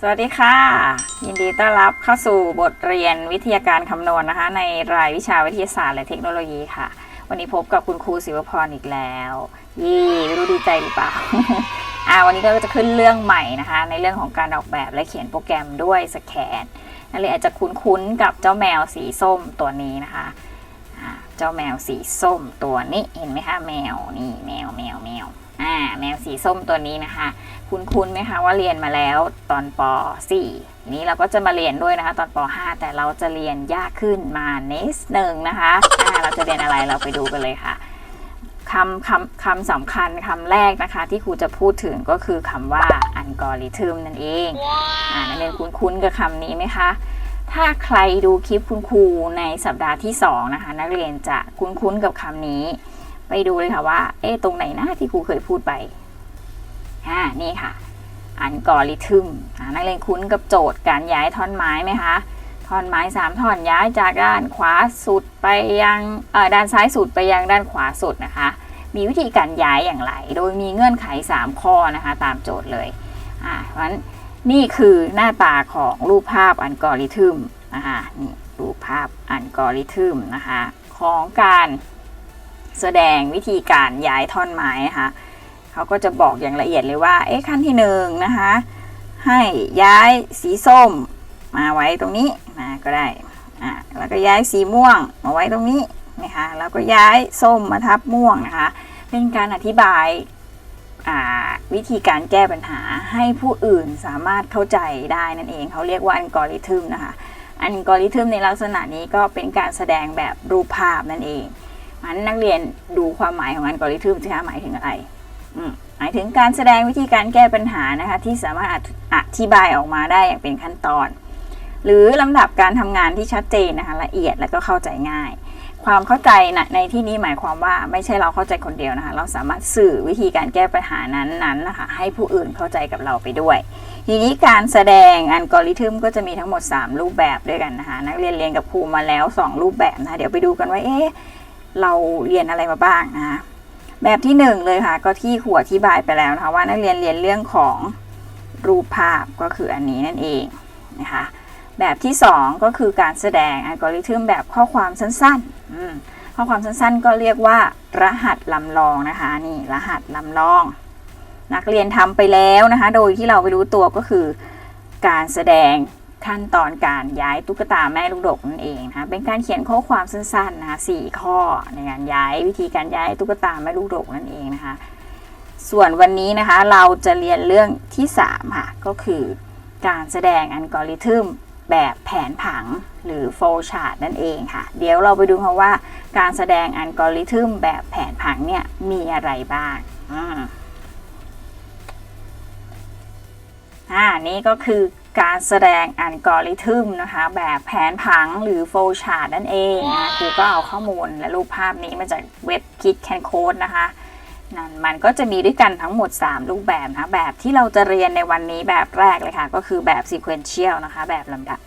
สวัสดีค่ะ ยินดีต้อนรับเข้าสู่บทเรียนวิทยาการคำนวณนะคะ ในรายวิชาวิทยาศาสตร์และเทคโนโลยีค่ะ วันนี้พบกับคุณครูศิวพรอีกแล้วยี่ไม่รู้ดีใจหรือเปล่า อ่าวันนี้ก็จะขึ้นเรื่องใหม่นะคะ ในเรื่องของการออกแบบและเขียนโปรแกรมด้วยสแกนนักเรียอาจจะคุ้นๆกับเจ้าแมวสีส้มตัวนี้นะคะเจ้าแมวสีส้มตัวนี้เห็นไหมคะแมวนี่แมวแมวแมว อ่าแมวสีส้มตัวนี้นะคะ คุ้นๆไหมคะว่าเรียนมาแล้วตอนป .4 นี้เราก็จะมาเรียนด้วยนะคะ ตอนป .5 แต่เราจะเรียนยากขึ้นมานิดหนึ่งนะคะอ่าเราจะเรียนอะไรเราไปดูกันเลยค่ะคำคำคำสำคัญคำแรกนะคะ ที่ครูจะพูดถึงก็คือคำว่าอัลกอริทึมนั่นเองอ่านักเรียนคุ้นๆกับคำนี้ไหมคะถ้าใครดูคลิปคุณครูในสัปดาห์ที่ 2 นะคะ นักเรียนจะคุ้นๆกับคำนี้ ไปดูเลยค่ะว่า เอ๊ตรงไหนนะที่ครูเคยพูดไปอ่านี่ค่ะ อัลกอริทึมนักเรียนคุ้นกับโจทย์การย้ายท่อนไม้ไหมคะท่อนไม้สามท่อนย้ายจากด้านขวาสุดไปยังด้านซ้ายสุดไปยังด้านขวาสุดนะคะ มีวิธีการย้ายอย่างไร โดยมีเงื่อนไข 3 ข้อนะคะ ตามโจทย์เลยอ่าเพราะฉะนั้นนี่คือหน้าตาของรูปภาพอัลกอริทึมนะคะนี่รูปภาพอัลกอริทึมนะคะ ของการ แสดงวิธีการย้ายท่อนไม้นะคะเขาก็จะบอกอย่างละเอียดเลยว่า เอ๊ะขั้นที่หนึ่งนะคะ ให้ย้ายสีส้มมาไว้ตรงนี้นะก็ได้อ่าแล้วก็ย้ายสีม่วงมาไว้ตรงนี้นะคะแล้วก็ย้ายส้มมาทับม่วงนะคะ เป็นการอธิบายวิธีการแก้ปัญหาให้ผู้อื่นสามารถเข้าใจได้นั่นเองเขาเรียกว่าอัลกอริทึมนะคะอัลกอริทึมในลักษณะนี้ก็เป็นการแสดงแบบรูปภาพนั่นเอง มันนักเรียนดูความหมายของอัลกอริทึมสิคะหมายถึงอะไรหมายถึงการแสดงวิธีการแก้ปัญหานะคะที่สามารถอธิบายออกมาได้อย่างเป็นขั้นตอน หรือลำดับการทำงานที่ชัดเจนนะคะละเอียดและก็เข้าใจง่าย ความเข้าใจนะในที่นี้หมายความว่าไม่ใช่เราเข้าใจคนเดียวนะคะ เราสามารถสื่อวิธีการแก้ปัญหานั้นๆนะคะให้ผู้อื่นเข้าใจกับเราไปด้วย ทีนี้การแสดงอัลกอริทึมก็จะมีทั้งหมด 3 รูปแบบด้วยกันนะคะนักเรียนเรียนกับครูมาแล้ว 2 รูปแบบนะคะเดี๋ยวไปดูกันว่าเอ๊ะ เราเรียนอะไรมาบ้างนะคะแบบที่หนึ่งเลยค่ะ ก็ที่หัวอธิบายไปแล้วนะคะว่านักเรียนเรียนเรื่องของรูปภาพก็คืออันนี้นั่นเองนะคะแบบที่สองก็คือการแสดงอัลกอริทึมแบบข้อความสั้นๆข้อความสั้นๆ ก็เรียกว่า รหัสลำลองนะคะนี่รหัสลำลอง นักเรียนทำไปแล้วนะคะ โดยที่เราไปรู้ตัวก็คือการแสดง ขั้นตอนการย้ายตุ๊กตาแม่ลูกดกนั่นเองนะคะเป็นการเขียนข้อความสั้นๆนะคะสี่ข้อในการย้ายวิธีการย้ายตุ๊กตาแม่ลูกดกนั่นเองนะคะ ส่วนวันนี้นะคะเราจะเรียนเรื่องที่3ค่ะก็คือการแสดงอัลกอริทึมแบบแผนผังหรือ flow chart นั่นเองค่ะ เดี๋ยวเราไปดูค่ะว่า การแสดงอัลกอริทึมแบบแผนผังเนี่ยมีอะไรบ้างอ่าอ่านี่ก็คือ การแสดงอัลกอริทึมนะคะ แบบแผนผังหรือ flow chart นั่นเองนะครูก็เอาข้อมูลและรูปภาพนี้มาจากเว็บ Kit Can Code นะคะนั่นมันก็จะมีด้วยกันทั้งหมด 3 รูปแบบนะ แบบที่เราจะเรียนในวันนี้แบบแรกเลยค่ะ ก็คือแบบ sequential นะคะ แบบลำดับ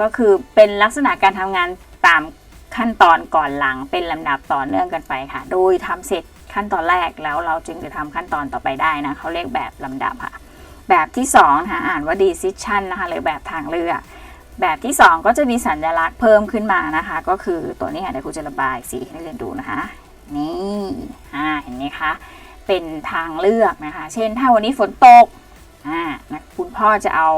ก็คือเป็นลักษณะการทำงานตามขั้นตอนก่อนหลังเป็นลำดับต่อเนื่องกันไปค่ะ โดยทำเสร็จขั้นตอนแรกแล้วเราจึงจะทำขั้นตอนต่อไปได้นะเขาเรียกแบบลำดับค่ะ แบบที่2นะคะอ่านว่า decision นะคะหรือแบบทางเลือก แบบที่ 2 ก็จะมีสัญลักษณ์เพิ่มขึ้นมานะคะ ก็คือตัวนี้ค่ะเดี๋ยวครูจะระบายสีให้เรียนดูนะคะนี่อ่าเห็นไหมคะเป็นทางเลือกนะคะ เช่นถ้าวันนี้ฝนตกอ่านะคุณพ่อจะเอา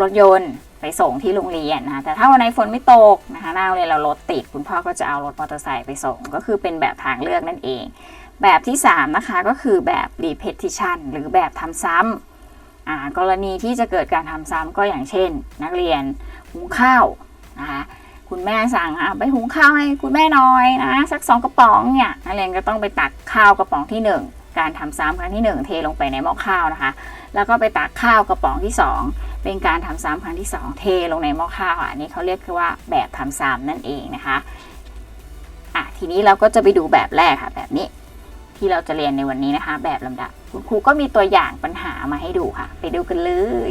รถยนต์ไปส่งที่โรงเรียนนะคะแต่ถ้าวันไหนฝนไม่ตกนะคะหน้าโรงเรียนเรารถติด คุณพ่อก็จะเอารถมอเตอร์ไซค์ไปส่ง ก็คือเป็นแบบทางเลือกนั่นเอง แบบที่ 3 นะคะก็คือแบบ repetition หรือแบบทำซ้ำอ่า กรณีที่จะเกิดการทำซ้ำก็อย่างเช่น นักเรียนหุงข้าวนะคะคุณแม่สั่งไปหุงข้าวให้คุณแม่น่อยนะสักสองกระป๋องเนี่ยนักเรียนก็ต้องไปตักข้าวกระป๋องที่หนึ่งการทำซ้ำครั้งที่หนึ่งเทลงไปในหม้อข้าวนะคะ แล้วก็ไปตักข้าวกระป๋องที่สองเป็นการทำซ้ำครั้งที่สองเทลงในหม้อข้าวอันนี้เขาเรียกว่าแบบทำซ้ำนั่นเองนะคะอะทีนี้เราก็จะไปดูแบบแรกค่ะแบบนี้ที่เราจะเรียนในวันนี้นะคะ แบบลำดับ คุณครูก็มีตัวอย่างปัญหามาให้ดูค่ะ ไปดูกันเลย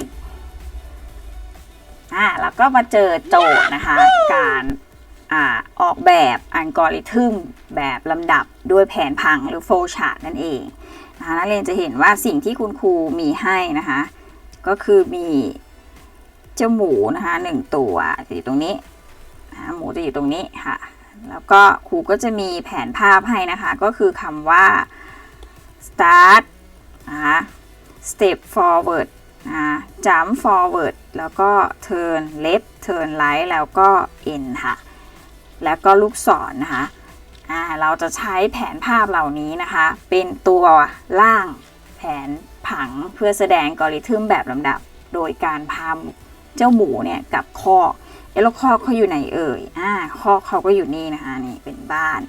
อ่าแล้วก็มาเจอโจทย์นะคะ การอ่าออกแบบอัลกอริทึมแบบลำดับด้วยแผนผังหรือ flow chart นั่นเองนะคะนักเรียนจะเห็นว่าสิ่งที่คุณครูมีให้นะคะ ก็คือมีเจ้าหมูนะคะหนึ่งตัวอยู่ตรงนี้นะะหมูจะอยู่ตรงนี้ค่ะ แล้วก็ครูก็จะมีแผนภาพให้นะคะ ก็คือคำว่า start นะคะ step forward นะ jump forward แล้วก็ turn left turn right แล้วก็ end ค่ะ แล้วก็ลูกศรนนะคะเราจะใช้แผนภาพเหล่านี้นะคะ เป็นตัวร่างแผนผังเพื่อแสดงกริทึมแบบลำดับ โดยการพาเจ้าหมูเนี่ยกับคอกเอแล้วคอกเขาอยู่ไหนเอ่ยอ่าคอกเขาก็อยู่นี่นะคะนี่เป็นบ้าน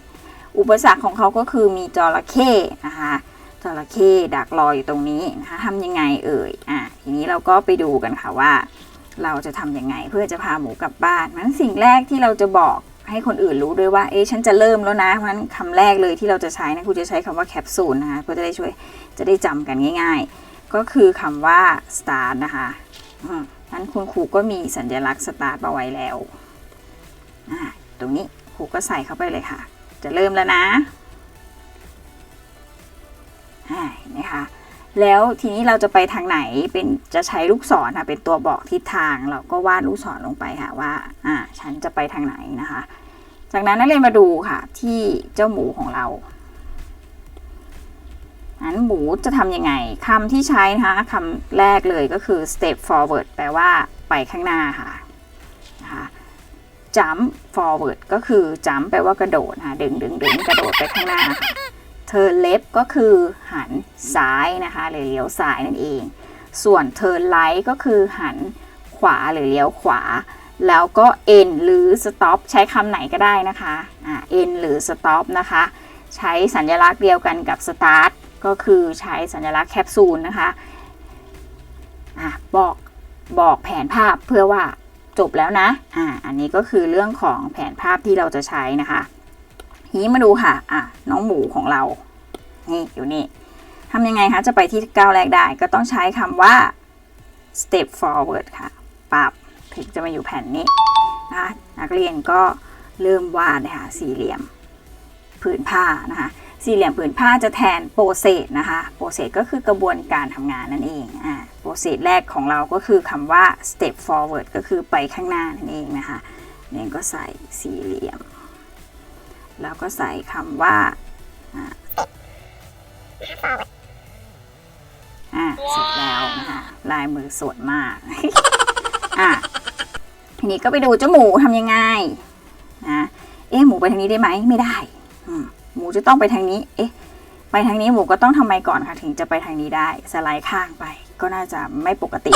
อุปสรรคของเขาก็คือมีจระเข้นะคะ จระเข้ดักรออยู่ตรงนี้นะคะทำยังไงเอ่ยอ่าทีนี้เราก็ไปดูกันค่ะว่า เราจะทำยังไงเพื่อจะพาหมูกลับบ้านนั้นสิ่งแรกที่เราจะบอกให้คนอื่นรู้ด้วยว่า เอ๊ะ ฉันจะเริ่มแล้วนะ เพราะฉะนั้นคำแรกเลยที่เราจะใช้นะครูจะใช้คำว่าแคปซูลนะคะ เพื่อจะได้ช่วย จะได้จำกันง่าย ๆ ก็คือคำว่า start นะคะนั้นคุณครูก็มีสัญลักษณ์ start เอาไว้แล้ว ตรงนี้ครูก็ใส่เข้าไปเลยค่ะ จะเริ่มแล้วนะ นไหมคะแล้วทีนี้เราจะไปทางไหนเป็นจะใช้ลูกศรค่ะเป็นตัวบอกทิศทาง เราก็วาดลูกศรลงไปค่ะว่าอ่าฉันจะไปทางไหนนะคะ จากนั้นนักเรียนมาดูค่ะที่เจ้าหมูของเรานั้นหมูจะทำยังไงคำที่ใช้นะคะคำแรกเลยก็คือ step forward แปลว่าไปข้างหน้าค่ะนะคะ jump forward ก็คือ jump แปลว่ากระโดดค่ะดึงดึงดึงกระโดดไปข้างหน้าค่ะ turn left ก็คือหันซ้ายนะคะ หรือเลี้ยวซ้ายนั่นเอง ส่วน turn right ก็คือหันขวาหรือเลี้ยวขวา แล้วก็ end หรือ stop ใช้คำไหนก็ได้นะคะเอ่า end หรือ stop นะคะ ใช้สัญลักษณ์เดียวกันกับ start ก็คือใช้สัญลักษณ์แคปซูลนะคะอะบอกบอกแผนภาพเพื่อว่าจบแล้วนะอ่าอันนี้ก็คือเรื่องของแผนภาพที่เราจะใช้นะคะ นี้มาดูค่ะ อะ น้องหมูของเรา นี่อยู่นี่ทำยังไงคะจะไปที่ก้าวแรกได้ ก็ต้องใช้คำว่า step forward ค่ะ ปรับถึงจะมาอยู่แผ่นนี้นะนักเรียนก็เริ่มวาดเลยค่ะสี่เหลี่ยมผืนผ้านะคะสี่เหลี่ยมผืนผ้าจะแทนโปรเซสนะคะโปรเซสก็คือกระบวนการทำงานนั่นเองอ่าโปรเซสแรกของเราก็คือคำว่า step forward ก็คือไปข้างหน้านั่นเองนะคะเรียนก็ใส่สี่เหลี่ยม แล้วก็ใส่คำว่าอ่าอ่าเสร็จแล้วนะคะลายมือสวยมากอะทีนี้ก็ไปดูเจ้าหมูทำยังไงนะเอ๊ะหมูไปทางนี้ได้ไหมไม่ได้หมูจะต้องไปทางนี้ เอ๊ะ ไปทางนี้หมูก็ต้องทำไมก่อนคะถึงจะไปทางนี้ได้สไลด์ข้างไป ก็น่าจะไม่ปกติ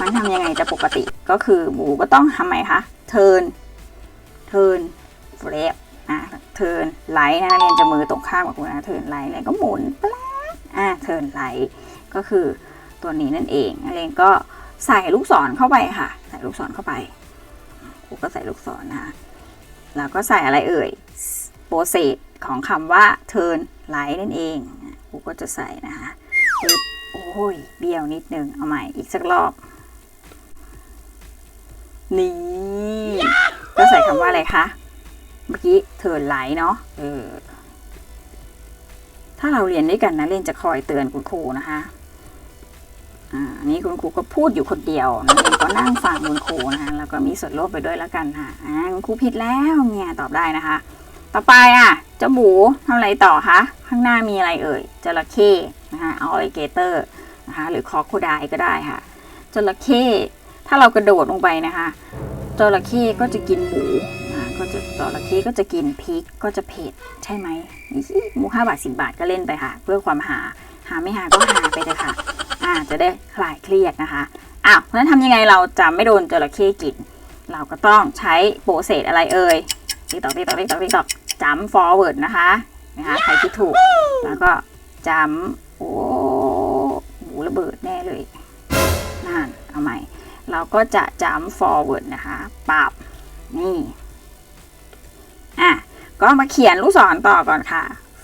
มันทำยังไงจะปกติก็คือหมูก็ต้องทำไมคะเทิร์นเทิร์นเฟลป อะเทินไลท์นะนักเรียนจะมือตรงข้ามกับคุณนะเทินไลท์แล้วก็หมุนแป๊บอะเทินไลท์ก็คือตัวนี้นั่นเองนักเรียนก็ใส่ลูกศรเข้าไปค่ะ ใส่ลูกศรเข้าไปครูก็ใส่ลูกศรนะคะแล้วก็ใส่อะไรเอ่ยโปรเซสของคำว่า turn right นั่นเองครูก็จะใส่นะคะปึ๊บโอ้ยเบี้ยวนิดนึงเอาใหม่อีกสักรอบนี่ก็ใส่คำว่าอะไรคะ มื่อกี้ turn right เนาะเออถ้าเราเรียนด้วยกันนะเรียนจะคอยเตือนคุณครูนะคะอ่านี้คุณครูก็พูดอยู่คนเดียวนักเรียนก็นั่งฟังคุณครูนะคะแล้วก็มีส่วนร่วมไปด้วยแล้วกันค่ะอ่าคุณครูผิดแล้วเนี่ยตอบได้นะคะ ต่อไปอะเจ้าหมูทำอะไรต่อคะข้างหน้ามีอะไรเอ่ยจระเข้นะคะออริเกเตอร์นะคะหรือคอโคไดก็ได้ค่ะจระเข้ถ้าเรากระโดดลงไปนะคะจระเข้ก็จะกินหมู ก็จะจระเข้ก็จะกินพริกก็จะเผ็ดใช่ไหมหมูห้าบาทสิบาทก็เล่นไปค่ะ เพื่อความหาหาไม่หาก็หาไปเลยค่ะ อ่าจะได้คลายเครียดนะคะอ้าวเพราะฉะนั้นทำยังไงเราจะไม่โดนจระเข้กิน เราก็ต้องใช้โปรเซสอะไรเอ่ยติ๊กตอกติ๊กตอกติ๊กตอกติ๊กตอกจัม forward นะคะนะคะใครที่ถูกแล้วก็จัมโอ้หมูระเบิดแน่เลยนั่นเอาใหม่ เราก็จะจัม forward นะคะปรับนี่ อะก็มาเขียนลูกศรต่อก่อนค่ะ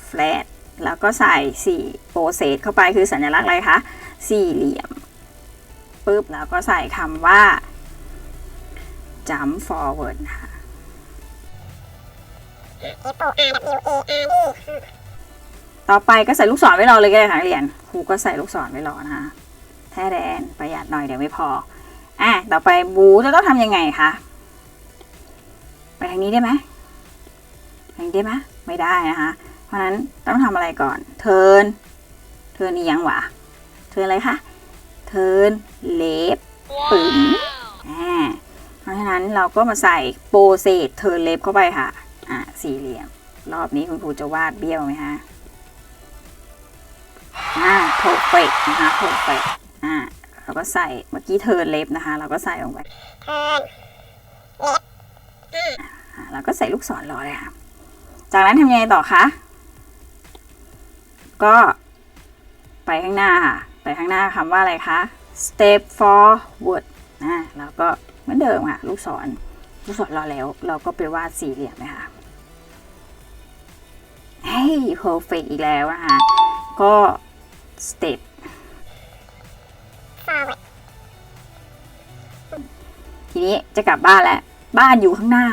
flat แล้วก็ใส่สี่โปรเซสเข้าไปคือสัญลักษณ์อะไรคะสี่เหลี่ยมปุ๊บแล้วก็ใส่คำว่า jump forward นะคะต่อไปก็ใส่ลูกศรไว้รอเลยก็ได้ค่ะเรียนครูก็ใส่ลูกศรไว้รอนะคะแท้แดนประหยัดหน่อยเดี๋ยวไม่พออะต่อไปบูจะต้องทำยังไงคะไปทางนี้ได้ไหม ทางนี้ได้ไหมไม่ได้นะคะ เพราะฉะนั้นต้องทำอะไรก่อน เทิร์นเทิร์นอีหยังวะเทิร์นอะไรคะ เทิร์นเล็บปึ๋งอ่าเพราะฉะนั้นเราก็มาใส่โปรเซสเทิร์นเล็บเข้าไปค่ะ อ่าสี่เหลี่ยม รอบนี้คุณครูจะวาดเบี้ยวไหมคะอ่าโ e เฟกนะคะโ e เฟกอ่าเราก็ใส่เมื่อกี้เทิร์นเล็บนะคะ เราก็ใส่ลงไปอ่าเราก็ใส่ลูกศรรอเลยค่ะ จากนั้นทำยังไงต่อคะ ก็ไปข้างหน้าค่ะ ไปข้างหน้าคำว่าอะไรคะ step forward นะแล้วก็เหมือนเดิมค่ะ ลูกศร ลูกศรรอแล้ว เราก็ไปวาดสี่เหลี่ยมเลยค่ะเฮ้ย perfect อีกแล้วนะคะก็ step ทีนี้จะกลับบ้านแล้ว บ้านอยู่ข้างหน้า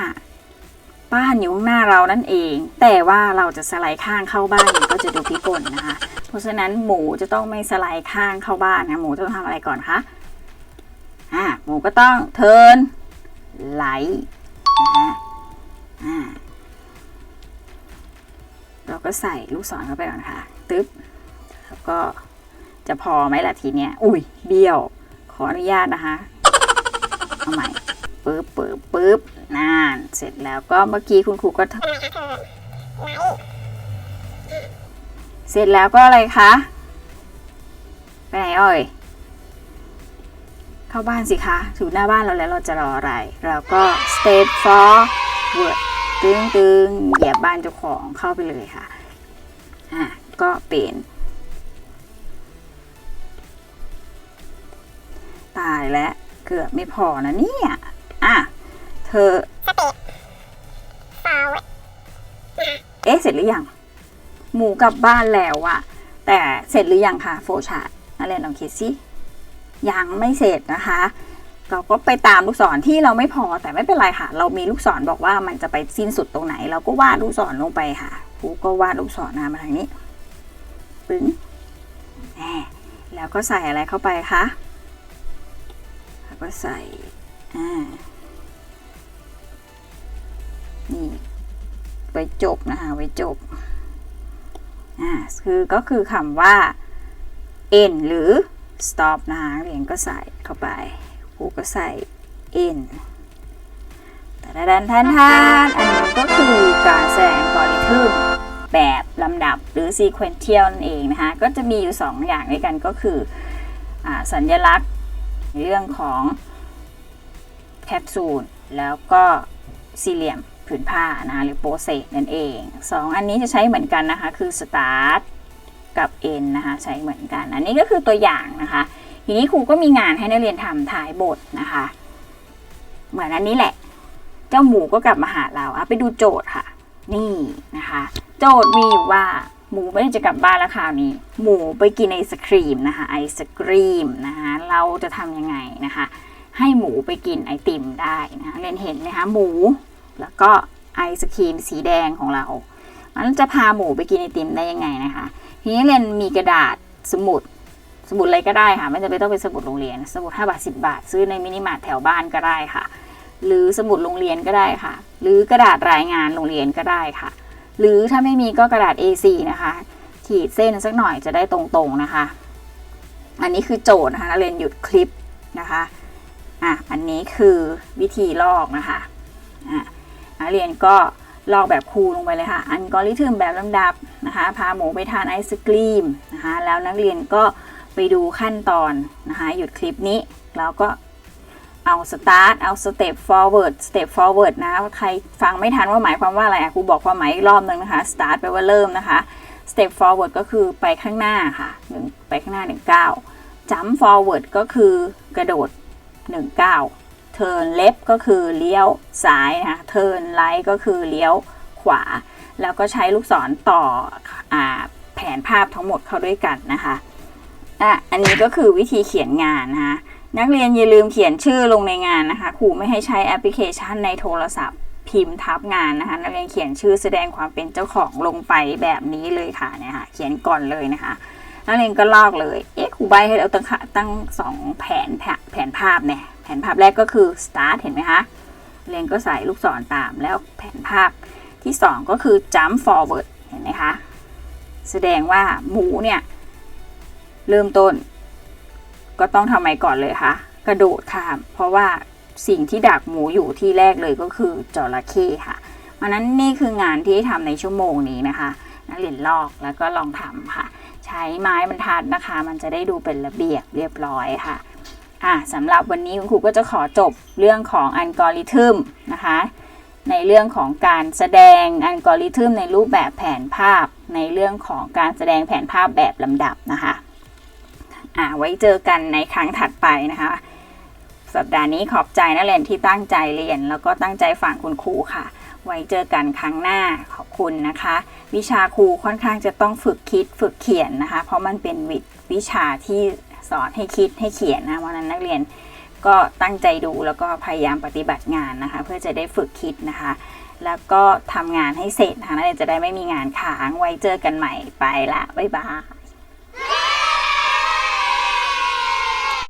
บ้านอยู่ข้างหน้าเรานั่นเอง แต่ว่าเราจะสไลด์ข้างเข้าบ้านมันก็จะดูพิกลนะคะ เพราะฉะนั้นหมูจะต้องไม่สไลด์ข้างเข้าบ้านนะหมูต้องทำอะไรก่อนคะอ่าหมูก็ต้องเทินไหลนะคะอ่าเราก็ใส่ลูกศรเข้าไปก่อนค่ะ ตึ๊บแล้วก็จะพอไหมล่ะทีเนี้ย อุ้ยเบี้ยว ขออนุญาตนะคะ เอาใหม่ปึ๊บปึ๊บปึ๊บ นานเสร็จแล้วก็เมื่อกี้คุณครูก็ เสร็จแล้วก็อะไรคะ ไปไหนเอ่ย เข้าบ้านสิคะถึงหน้าบ้านเราแล้วเราจะรออะไร เราก็ step forward ตึงตึงเหยียบบ้านเจ้าของเข้าไปเลยค่ะ อะ ก็เป็นตายแล้วเกือบไม่พอนะเนี่ย อะ ธอ เอ๊ะ เสร็จหรือยัง หมูกลับบ้านแล้วอะแต่เสร็จหรือยังคะโฟชาร์ดนักเรียนลองคิดสิ ยังไม่เสร็จนะคะ เราก็ไปตามลูกศรที่เราไม่พอแต่ไม่เป็นไรค่ะ เรามีลูกศรบอกว่ามันจะไปสิ้นสุดตรงไหน เราก็วาดลูกศรลงไปค่ะครูก็วาดลูกศรนะมาทางนี้ปึ้งแหมแล้วก็ใส่อะไรเข้าไปคะ แล้วก็ใส่ อ่า นี่ไว้จบนะคะไว้จบอ่าคือก็คือคำว่า end หรือ stop นะคะเรียนก็ใส่เข้าไปครูก็ใส่ end แต่ดันท่านท่านอันนี้ก็คือการแสดงกริทึมแบบลำดับหรือ sequential นั่นเองนะคะ ก็จะมีอยู่ 2 อย่างด้วยกันก็คืออสัญลักษณ์เรื่องของแคปซูลแล้วก็สี่เหลี่ยม ผืนผ้านะคะหรือโปรเซสนั่นเอง 2 อันนี้จะใช้เหมือนกันนะคะคือ start กับ end นะคะใช้เหมือนกัน อันนี้ก็คือตัวอย่างนะคะ ทีนี้ครูก็มีงานให้นักเรียนทำถ่ายบทนะคะ เหมือนอันนี้แหละ เจ้าหมูก็กลับมาหาเราเอะไปดูโจทย์ค่ะ นี่นะคะ โจทย์มีอยู่ว่าหมูไม่ได้จะกลับบ้านแล้วคราวนี้ หมูไปกินไอศครีมนะคะไอศครีมนะคะเราจะทำยังไงนะคะ ให้หมูไปกินไอติมได้นะะเรียนเห็นไหมคะหมู แล้วก็ไอศครีมสีแดงของเรา มันจะพาหมูไปกินไอติมได้ยังไงนะคะ ทีนี้เรียนมีกระดาษสมุด สมุดอะไรก็ได้ค่ะไม่จำเป็นต้องเป็นสมุดโรงเรียน สมุด5บาท10 บาท ซื้อในมินิมาร์ทแถวบ้านก็ได้ค่ะ หรือสมุดโรงเรียนก็ได้ค่ะ หรือกระดาษรายงานโรงเรียนก็ได้ค่ะ หรือถ้าไม่มีก็กระดาษ A4 นะคะ ขีดเส้นสักหน่อยจะได้ตรงๆนะคะ อันนี้คือโจทย์นะคะนักเรียนหยุดคลิปนะคะอะอันนี้คือวิธีลอกนะคะอะ นักเรียนก็ลอกแบบครูลงไปเลยค่ะ อันกอริทึมแบบลำดับนะคะ พาหมูไปทานไอศกรีมนะคะ แล้วนักเรียนก็ไปดูขั้นตอนนะคะ หยุดคลิปนี้ แล้วก็เอา start เอา step forward step forward นะ ใครฟังไม่ทันว่าหมายความว่าอะไรครูบอกความหมายอีกรอบนึงนะคะ start แปลว่าเริ่มนะคะ step forward ก็คือไปข้างหน้าค่ะหนึ่งไปข้างหน้าหนึ่งก้าว jump forward ก็คือกระโดดหนึ่งก้า ว turn left ก็คือเลี้ยวซ้ายนะคะ turn right ก็คือเลี้ยวขวา แล้วก็ใช้ลูกศรต่ออแผนภาพทั้งหมดเข้าด้วยกันนะคะอะอันนี้ก็คือวิธีเขียนงานนะคะนักเรียนอย่าลืมเขียนชื่อลงในงานนะคะครูไม่ให้ใช้แอปพลิเคชันในโทรศัพท์พิมพ์ทับงานนะคะนักเรียนเขียนชื่อแสดงความเป็นเจ้าของลงไปแบบนี้เลยค่ะเนี่ยค่ะเขียนก่อนเลยนะคะนักเรียนก็ลอกเลย เอ๊ะครูใบให้เราตั้งตั้งสองแผนแผนแผนภาพเนี่ย แผนภาพแรกก็คือ start เห็นไหมคะเรียนก็ใส่ลูกศรตามแล้วแผนภาพที่ 2 ก็คือ jump forward เห็นไหมคะ แสดงว่าหมูเนี่ย เริ่มต้น ก็ต้องทำไมก่อนเลยคะกระโดดข้าม เพราะว่าสิ่งที่ดักหมูอยู่ที่แรกเลยก็คือจระเข้ค่ะมันนั้นนี่คืองานที่ทำในชั่วโมงนี้นะคะ นักเรียนลอกแล้วก็ลองทำค่ะ ใช้ไม้บรรทัดนะคะ มันจะได้ดูเป็นระเบียบเรียบร้อยค่ะ อะสำหรับวันนี้คุณครูก็จะขอจบเรื่องของอัลกอริทึมนะคะ ในเรื่องของการแสดงอัลกอริทึมในรูปแบบแผนภาพ ในเรื่องของการแสดงแผนภาพแบบลำดับนะคะอะไว้เจอกันในครั้งถัดไปนะคะ สัปดาห์นี้ขอบใจนักเรียนที่ตั้งใจเรียน แล้วก็ตั้งใจฟังคุณครูค่ะ ไว้เจอกันครั้งหน้าขอบคุณนะคะ วิชาครูค่อนข้างจะต้องฝึกคิดฝึกเขียนนะคะ เพราะมันเป็นวิวิชาที่ สอนให้คิดให้เขียนนะวันนั้นนักเรียนก็ตั้งใจดูแล้วก็พยายามปฏิบัติงานนะคะ เพื่อจะได้ฝึกคิดนะคะ แล้วก็ทำงานให้เสร็จนะคะนักเรียนจะได้ไม่มีงานค้างไว้เจอกันใหม่ไปละบ๊ายบาย